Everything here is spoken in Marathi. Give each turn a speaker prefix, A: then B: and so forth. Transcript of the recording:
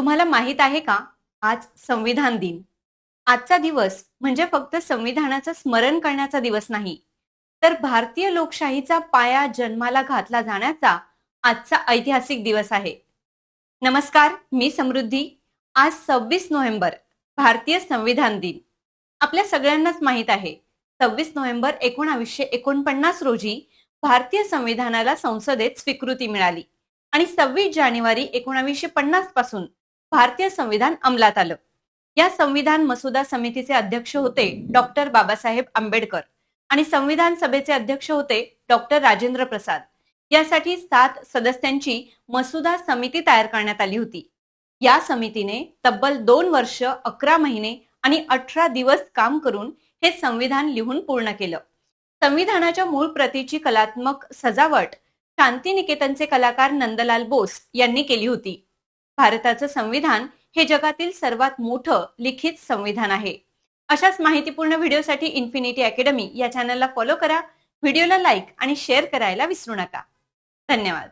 A: तुम्हाला माहीत आहे का? आज संविधान दिन. आजचा दिवस म्हणजे फक्त संविधानाचं स्मरण करण्याचा दिवस नाही. तर भारतीय लोकशाहीचा पाया जन्माला घातला जाण्याचा आजचा ऐतिहासिक दिवस आहे. नमस्कार मी समृद्धी. आज सव्वीस नोव्हेंबर भारतीय संविधान दिन. आपल्या सगळ्यांनाच माहीत आहे सव्वीस नोव्हेंबर एकोणावीसशे एकोणपन्नास रोजी भारतीय संविधानाला संसदेत स्वीकृती मिळाली. आणि सव्वीस जानेवारी एकोणावीसशे पन्नासपासून भारतीय संविधान अंमलात आलं. या संविधान मसुदा समितीचे अध्यक्ष होते डॉक्टर बाबासाहेब आंबेडकर आणि संविधान सभेचे अध्यक्ष होते डॉक्टर राजेंद्र प्रसाद. यासाठी सात सदस्यांची मसुदा समिती तयार करण्यात आली होती. या समितीने तब्बल दोन वर्ष अकरा महिने आणि अठरा दिवस काम करून हे संविधान लिहून पूर्ण केलं. संविधानाच्या मूळ प्रतीची कलात्मक सजावट शांतिनिकेतनचे कलाकार नंदलाल बोस यांनी केली होती. भारताचं संविधान हे जगातील सर्वात मोठं लिखित संविधान आहे. अशाच माहितीपूर्ण व्हिडिओसाठी इन्फिनिटी अकॅडमी या चॅनलला फॉलो करा. व्हिडिओला लाईक आणि शेअर करायला विसरू नका. धन्यवाद.